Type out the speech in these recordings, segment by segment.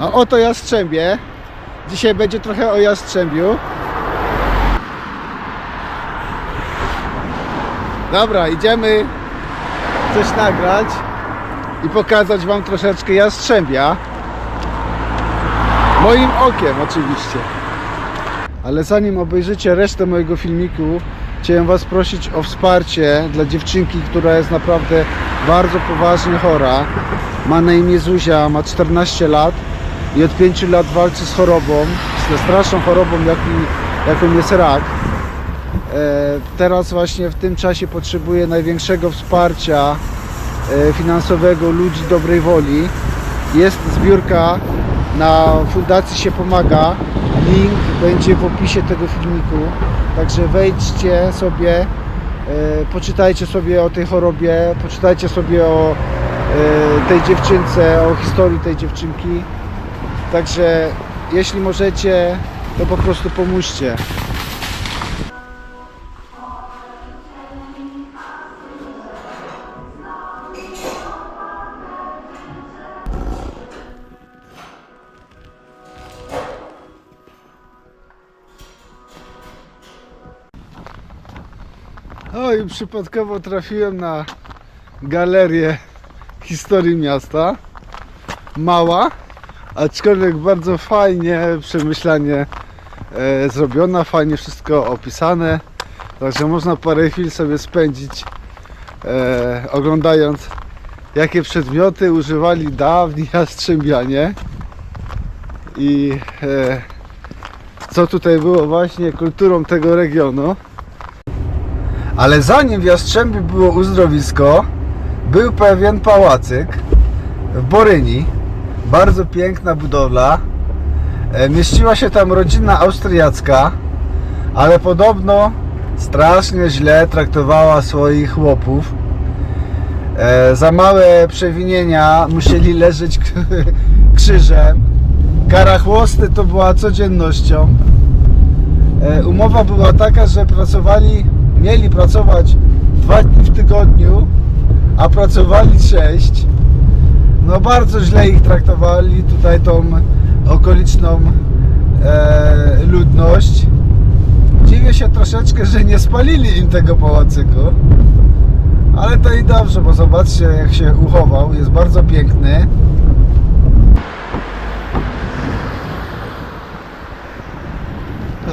A oto Jastrzębie. Dzisiaj będzie trochę o Jastrzębiu. Dobra, idziemy coś nagrać i pokazać Wam troszeczkę Jastrzębia. Moim okiem oczywiście. Ale zanim obejrzycie resztę mojego filmiku, chciałem Was prosić o wsparcie dla dziewczynki, która jest naprawdę bardzo poważnie chora. Ma na imię Zuzia, ma 14 lat i od 5 lat walczy z chorobą, ze straszną chorobą, jaką jest rak. E, Teraz właśnie w tym czasie potrzebuje największego wsparcia e, finansowego ludzi dobrej woli. Jest zbiórka na Fundacji się pomaga. Link będzie w opisie tego filmiku. Także wejdźcie sobie, e, poczytajcie sobie o tej chorobie, poczytajcie sobie o tej dziewczynce, o historii tej dziewczynki. Także jeśli możecie, to po prostu pomóżcie. O i przypadkowo trafiłem na galerię historii miasta. Mała, aczkolwiek bardzo fajnie, przemyślanie e, zrobiona, fajnie wszystko opisane. Także można parę chwil sobie spędzić e, oglądając jakie przedmioty używali dawni jastrzębianie i e, co tutaj było właśnie kulturą tego regionu. Ale zanim w Jastrzębiu było uzdrowisko, był pewien pałacyk w Boryni. Bardzo piękna budowla. E, Mieściła się tam rodzina austriacka, ale podobno strasznie źle traktowała swoich chłopów. E, Za małe przewinienia musieli leżeć krzyżem. Kara chłosty to była codziennością. E, Umowa była taka, że pracowali, mieli pracować dwa dni w tygodniu, a pracowali sześć. No bardzo źle ich traktowali tutaj tą okoliczną e, ludność. Dziwię się troszeczkę, że nie spalili im tego pałacyku. Ale to i dobrze, bo zobaczcie jak się uchował. Jest bardzo piękny.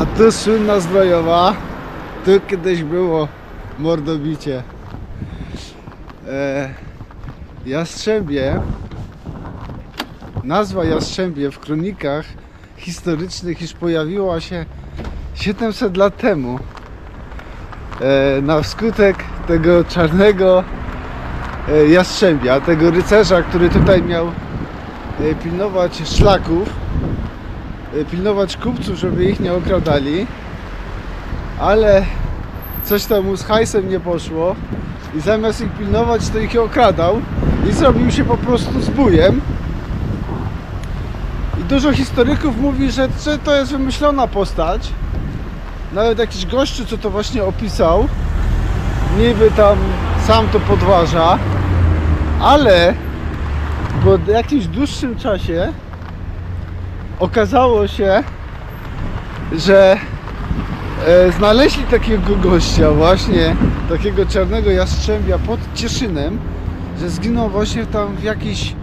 A tu słynna zbrojowa. Tu kiedyś było mordobicie. E, Jastrzębie. Nazwa Jastrzębie w kronikach historycznych już pojawiła się 700 lat temu. E, na skutek tego czarnego e, jastrzębia, tego rycerza, który tutaj miał e, pilnować szlaków, pilnować kupców, żeby ich nie okradali, ale coś tam mu z hajsem nie poszło i zamiast ich pilnować, to ich okradał i zrobił się po prostu zbójem. I dużo historyków mówi, że, to jest wymyślona postać. Nawet jakiś gościu, co to właśnie opisał, niby tam sam to podważa, ale po jakimś dłuższym czasie okazało się, że e, znaleźli takiego gościa właśnie, takiego czarnego jastrzębia pod Cieszynem, że zginął właśnie tam w jakiejś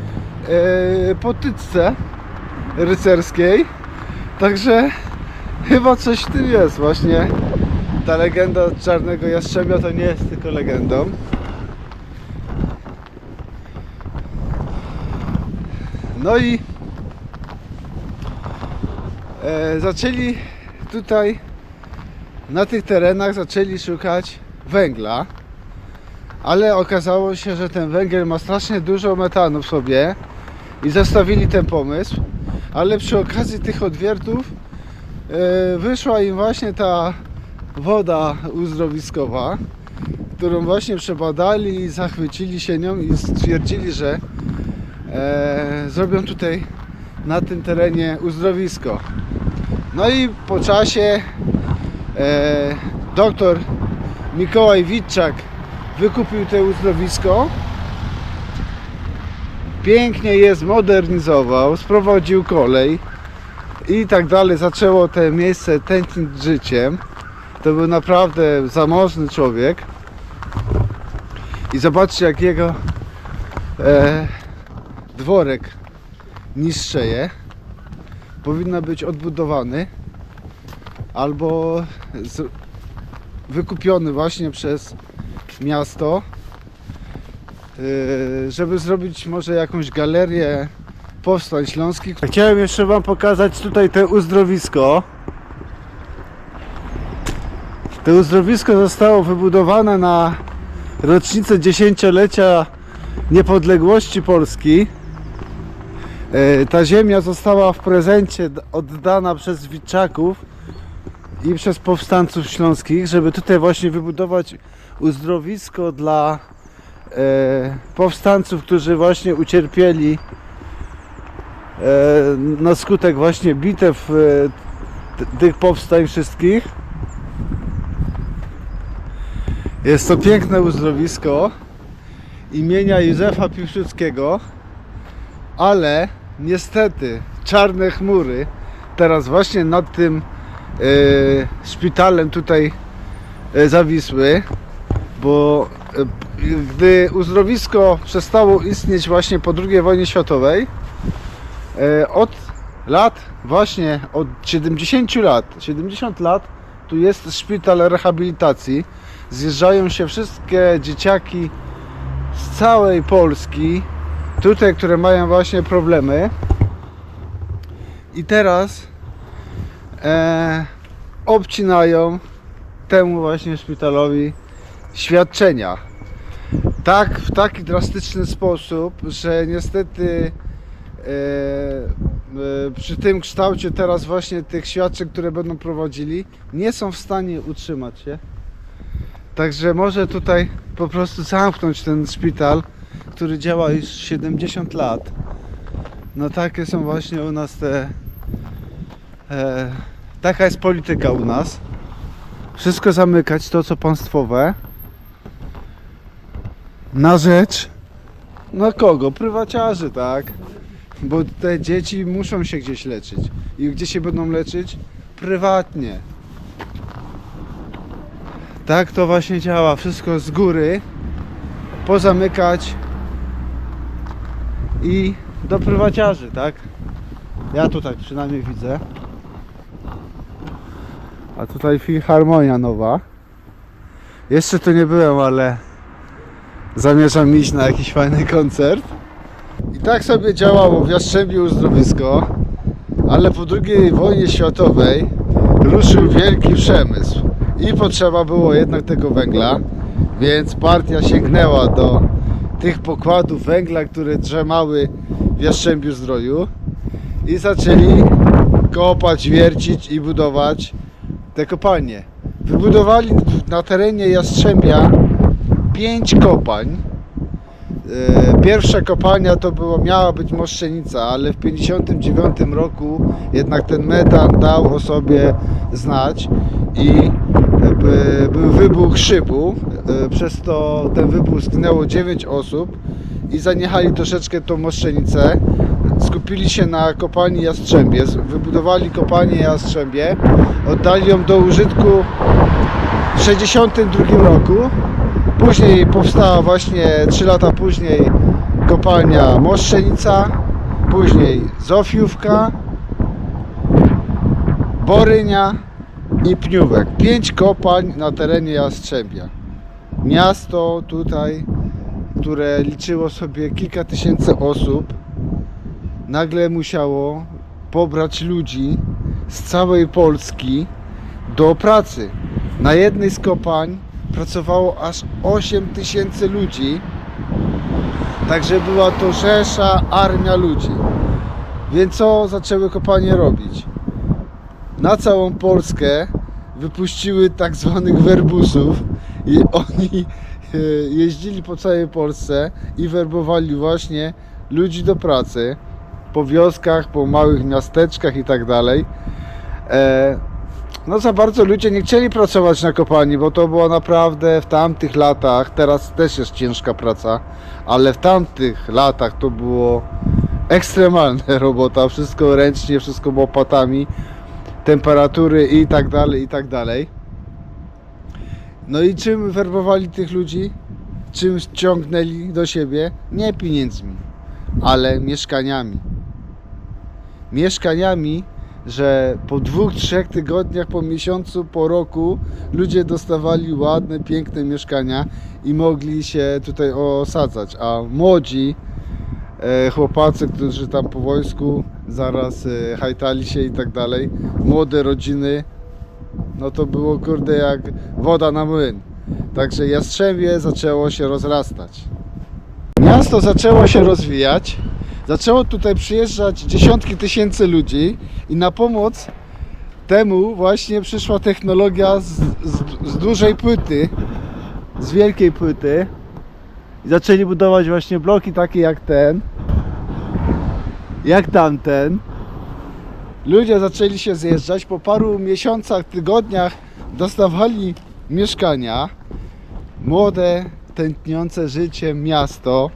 e, potyczce rycerskiej. Także chyba coś w tym jest właśnie. Ta legenda czarnego jastrzębia to nie jest tylko legendą. No i e, zaczęli tutaj na tych terenach zaczęli szukać węgla, ale okazało się, że ten węgiel ma strasznie dużo metanu w sobie i zostawili ten pomysł, ale przy okazji tych odwiertów e, wyszła im właśnie ta woda uzdrowiskowa, którą właśnie przebadali i zachwycili się nią i stwierdzili, że e, zrobią tutaj na tym terenie uzdrowisko. No i po czasie e, doktor Mikołaj Witczak wykupił to uzdrowisko. pięknie je zmodernizował, sprowadził kolej i tak dalej. Zaczęło te miejsce tętnić życiem. To był naprawdę zamożny człowiek. I zobaczcie jak jego e, dworek niższeje. Powinno być odbudowany albo z, wykupiony właśnie przez miasto, yy, żeby zrobić może jakąś galerię powstań śląskich. Chciałem jeszcze Wam pokazać tutaj te uzdrowisko. To uzdrowisko zostało wybudowane na rocznicę dziesięciolecia niepodległości Polski. E, Ta ziemia została w prezencie oddana przez Witczaków i przez powstańców śląskich, żeby tutaj właśnie wybudować uzdrowisko dla e, powstańców, którzy właśnie ucierpieli e, na skutek właśnie bitew e, tych powstań wszystkich. Jest to piękne uzdrowisko imienia Józefa Piłsudskiego, ale niestety czarne chmury teraz właśnie nad tym szpitalem tutaj e, zawisły, bo e, gdy uzdrowisko przestało istnieć właśnie po II wojnie światowej, e, od lat, właśnie od 70 lat, 70 lat tu jest szpital rehabilitacji. Zjeżdżają się wszystkie dzieciaki z całej Polski, tutaj, które mają właśnie problemy. I teraz e, obcinają temu właśnie szpitalowi świadczenia. Tak, w taki drastyczny sposób, że niestety e, e, przy tym kształcie teraz właśnie tych świadczeń, które będą prowadzili, nie są w stanie utrzymać się. Także może tutaj po prostu zamknąć ten szpital, który działa już 70 lat. No takie są właśnie u nas te. E, taka jest polityka u nas. Wszystko zamykać, to co państwowe. Na rzecz. Na kogo? Prywaciarzy, tak? Bo te dzieci muszą się gdzieś leczyć. I gdzie się będą leczyć? Prywatnie. Tak to właśnie działa. Wszystko z góry. Pozamykać. I do prywaciarzy, tak? Ja tutaj przynajmniej widzę. A tutaj filharmonia nowa. Jeszcze tu nie byłem, ale zamierzam iść na jakiś fajny koncert. I tak sobie działało w Jastrzębiu uzdrowisko, ale po II wojnie światowej ruszył wielki przemysł i potrzeba było jednak tego węgla, więc partia sięgnęła do tych pokładów węgla, które drzemały w Jastrzębiu Zdroju i zaczęli kopać, wiercić i budować te kopalnie. Wybudowali na terenie Jastrzębia pięć kopań. E, Pierwsza kopalnia to było, miała być Moszczenica, ale w 1959 roku jednak ten metan dał o sobie znać i e, by- był wybuch szybu. e, Przez to ten wybuch zginęło 9 osób i zaniechali troszeczkę tą Moszczenicę. Skupili się na kopalni Jastrzębie, wybudowali kopalnię Jastrzębie, oddali ją do użytku w 1962 roku. Później powstała właśnie 3 lata później kopalnia Moszczenica, później Zofiówka, Borynia i Pniówek. Pięć kopalń na terenie Jastrzębia. Miasto tutaj, które liczyło sobie kilka tysięcy osób, nagle musiało pobrać ludzi z całej Polski do pracy. Na jednej z kopań pracowało aż 8 tysięcy ludzi. Także była to rzesza armia ludzi. Więc co zaczęły kopalnie robić? Na całą Polskę wypuściły tak zwanych werbusów i oni e, jeździli po całej Polsce i werbowali właśnie ludzi do pracy po wioskach, po małych miasteczkach i tak dalej. E, no za bardzo ludzie nie chcieli pracować na kopalni, bo to było naprawdę w tamtych latach, teraz też jest ciężka praca, ale w tamtych latach to było ekstremalna robota, wszystko ręcznie, wszystko łopatami, temperatury i tak dalej, i tak dalej. No i czym werbowali tych ludzi? Czym ściągnęli do siebie? Nie pieniędzmi, ale mieszkaniami. Mieszkaniami, że po dwóch, trzech tygodniach, po miesiącu, po roku ludzie dostawali ładne, piękne mieszkania i mogli się tutaj osadzać, a młodzi e, chłopacy, którzy tam po wojsku zaraz e, hajtali się i tak dalej, młode rodziny, no to było kurde jak woda na młyn. Także Jastrzębie zaczęło się rozrastać. Miasto zaczęło się rozwijać. Zaczęło tutaj przyjeżdżać dziesiątki tysięcy ludzi i na pomoc temu właśnie przyszła technologia z, z, z dużej płyty, z wielkiej płyty. I zaczęli budować właśnie bloki takie jak ten, jak tamten. Ludzie zaczęli się zjeżdżać. Po paru miesiącach, tygodniach dostawali mieszkania. Młode, tętniące życiem miasto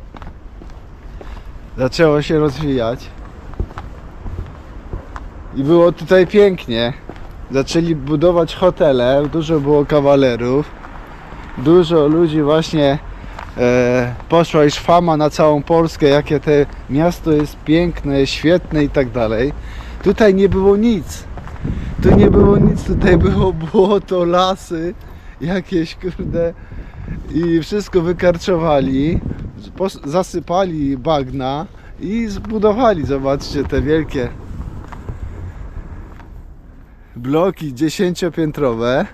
zaczęło się rozwijać. I było tutaj pięknie. Zaczęli budować hotele, dużo było kawalerów, dużo ludzi właśnie e, poszła już fama na całą Polskę, jakie te miasto jest piękne, świetne i tak dalej. Tutaj nie było nic. Tu nie było nic, tutaj było błoto, lasy, jakieś kurde i wszystko wykarczowali, zasypali bagna i zbudowali, zobaczcie te wielkie bloki dziesięciopiętrowe.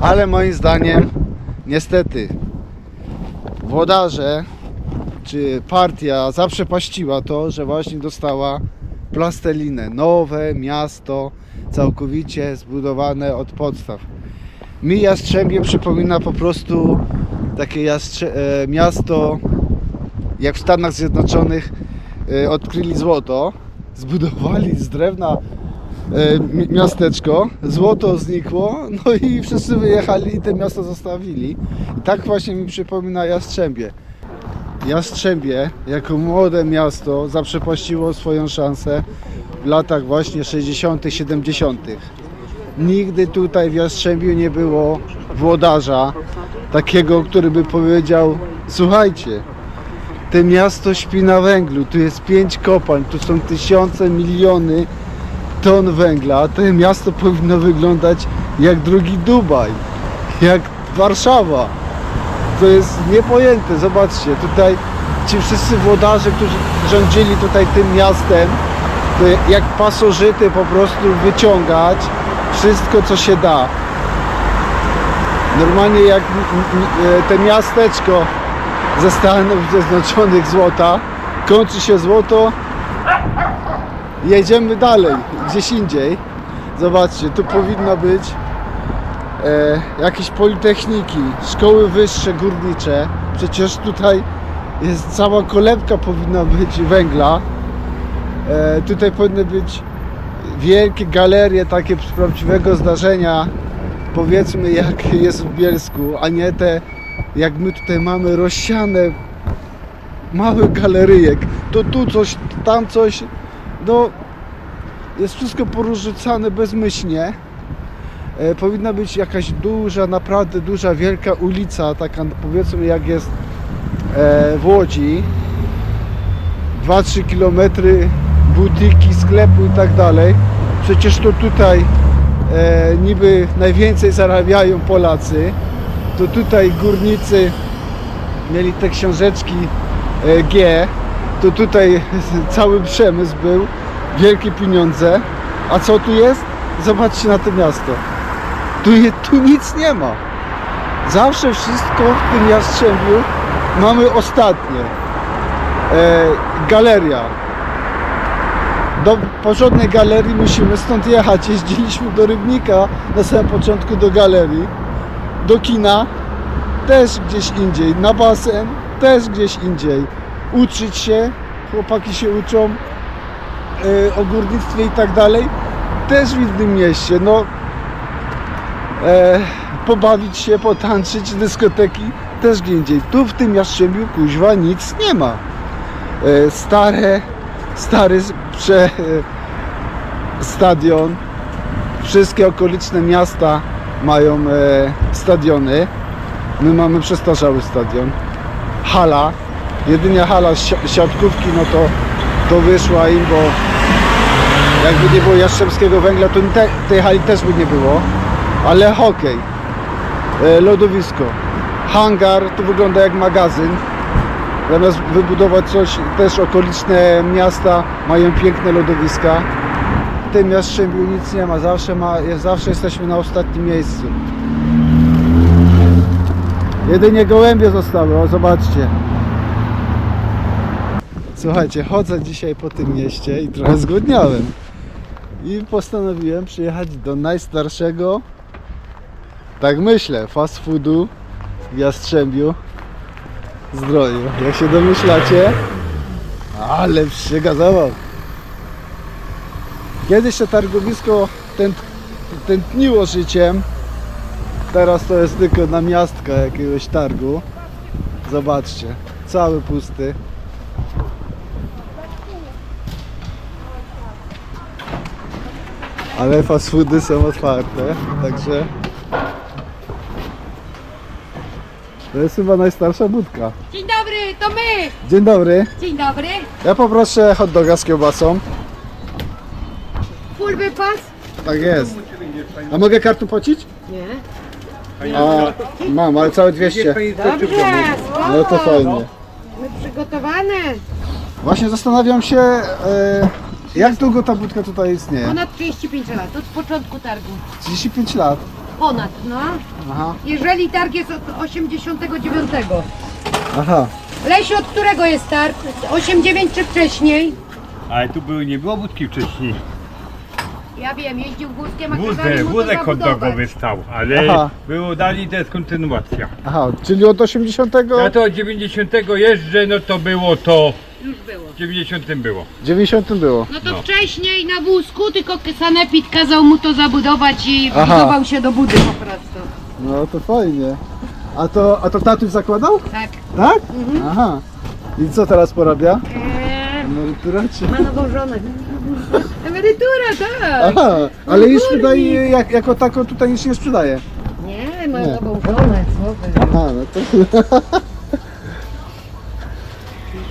Ale moim zdaniem, niestety, włodarze czy partia zaprzepaściła to, że właśnie dostała plastelinę. Nowe miasto, całkowicie zbudowane od podstaw. Mi Jastrzębie przypomina po prostu takie jastrze- e, miasto, jak w Stanach Zjednoczonych e, odkryli złoto, zbudowali z drewna e, mi- miasteczko, złoto znikło, no i wszyscy wyjechali i te miasto zostawili. I tak właśnie mi przypomina Jastrzębie. Jastrzębie, jako młode miasto, zaprzepaściło swoją szansę w latach właśnie 60., 70. Nigdy tutaj w Jastrzębiu nie było włodarza takiego, który by powiedział: Słuchajcie, to miasto śpi na węglu, tu jest pięć kopalń, tu są tysiące, miliony ton węgla. To miasto powinno wyglądać jak drugi Dubaj, jak Warszawa. To jest niepojęte. Zobaczcie, tutaj ci wszyscy włodarze, którzy rządzili tutaj tym miastem, jak pasożyty po prostu wyciągać wszystko, co się da. Normalnie jak e, te miasteczko ze Stanów Zjednoczonych złota, kończy się złoto, jedziemy dalej, gdzieś indziej. Zobaczcie, tu powinno być e, jakieś politechniki, szkoły wyższe górnicze. Przecież tutaj jest cała kolebka powinna być węgla. E, tutaj powinny być wielkie galerie takie z prawdziwego zdarzenia, powiedzmy jak jest w Bielsku, a nie te jak my tutaj mamy rozsiane małych galeryjek. To tu coś, tam coś, no jest wszystko porozrzucane bezmyślnie. E, powinna być jakaś duża, naprawdę duża, wielka ulica, taka powiedzmy jak jest e, w Łodzi. 2-3 kilometry butiki, sklepu i tak dalej. Przecież to tutaj e, niby najwięcej zarabiają Polacy. To tutaj górnicy mieli te książeczki e, G. To tutaj cały przemysł był, wielkie pieniądze. A co tu jest? Zobaczcie na to miasto. Tu, tu nic nie ma. Zawsze wszystko w tym Jastrzębiu mamy ostatnie. E, galeria. Do porządnej galerii musimy stąd jechać. Jeździliśmy do Rybnika na samym początku do galerii. Do kina też gdzieś indziej. Na basen też gdzieś indziej. Uczyć się, chłopaki się uczą y, o górnictwie i tak dalej, też w innym mieście. No, e, pobawić się, potańczyć, dyskoteki też gdzie indziej. Tu w tym Jastrzębiu kuźwa nic nie ma. E, stare, stary prze, e, stadion, wszystkie okoliczne miasta mają e, stadiony. My mamy przestarzały stadion. Hala, jedynie hala si- siatkówki, no to, to wyszła im, bo jakby nie było Jastrzębskiego Węgla, to te, tej hali też by nie było. Ale hokej, e, lodowisko, hangar, to wygląda jak magazyn. Zamiast wybudować coś, też okoliczne miasta mają piękne lodowiska. W tym Jastrzębiu nic nie ma, zawsze, ma, zawsze jesteśmy na ostatnim miejscu. Jedynie gołębie zostały, o zobaczcie. Słuchajcie, chodzę dzisiaj po tym mieście i trochę zgłodniałem. I postanowiłem przyjechać do najstarszego, tak myślę, fast foodu w Jastrzębiu Zdroju. Jak się domyślacie, ale przygazował. Kiedyś to targowisko tęt, tętniło życiem, teraz to jest tylko namiastka jakiegoś targu. Zobaczcie, cały pusty. Ale fast foody są otwarte, także to jest chyba najstarsza budka. Dzień dobry, to my! Dzień dobry, Dzień dobry. ja poproszę hot doga z kiełbasą. Full wypas? Tak jest. A mogę kartu płacić? Nie. A, mam, ale całe 200. Dobrze, No to fajnie. My przygotowane. Właśnie zastanawiam się, e, jak długo ta budka tutaj istnieje? Ponad 35 lat, od początku targu. 35 lat. Ponad, no. Aha. Jeżeli targ jest od 89. Aha. Lesiu, od którego jest targ? 89 czy wcześniej? Ale tu były, nie było budki wcześniej. Ja wiem, jeździł wózkiem, a Wózek, kazali mu to wózek hot zabudować. dogowy stał, ale Aha. było dalej, to jest kontynuacja. Aha, czyli od 80. Ja to od 90 jeżdżę, no to było to, Już było. w 90 było. 90 było. No to wcześniej na wózku, tylko Sanepid kazał mu to zabudować i Aha. budował się do budy po prostu. No to fajnie. A to, a to tatuś zakładał? Tak. Tak? Aha. I co teraz porabia? Eee, Emerytura czy... ma nową żonę. Emerytura, tak. Aha, ale już tutaj jak, jako tako tutaj nic nie sprzedaje. Nie, ma Nie. nową żonę, co wy. Aha, no to...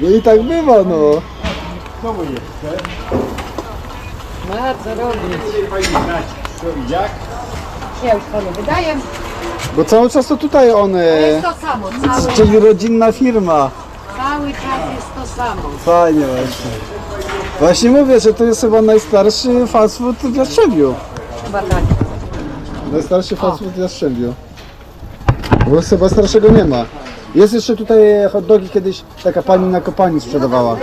No i tak bywa, no. Ma co robić. Jak? Ja już panu wydaję. Bo cały czas to tutaj To one... jest to samo, cały, Czyli rodzinna firma. cały czas jest to samo. Fajnie właśnie. Właśnie mówię, że to jest chyba najstarszy fast food w Jastrzębiu. Chyba tak. Najstarszy fast food w Jastrzębiu. Bo chyba starszego nie ma. Jest jeszcze tutaj hot dogi kiedyś taka pani na kopalni sprzedawała.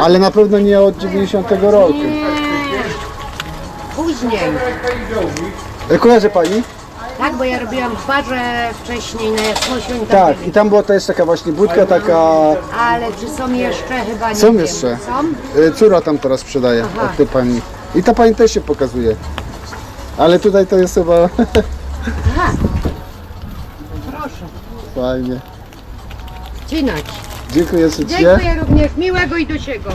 Ale na pewno nie od 90 roku. Później. E, Kojarzy pani? Tak, bo ja robiłam w barze wcześniej na Jasnoświęt. Tak, i tam była też taka właśnie budka, taka... Ale czy są jeszcze? Chyba nie Są wiem. jeszcze. Są? e, Córa tam teraz sprzedaje Aha. od tej pani. I ta pani też się pokazuje. Ale tutaj to jest chyba. Proszę. fajnie. Dziękuję ślicznie. Dziękuję również. Miłego i dosiego.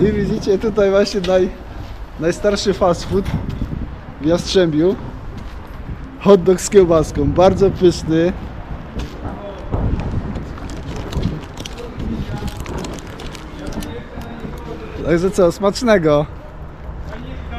I widzicie tutaj właśnie naj, najstarszy fast food w Jastrzębiu. Hot dog z kiełbaską, bardzo pyszny. Także co, smacznego.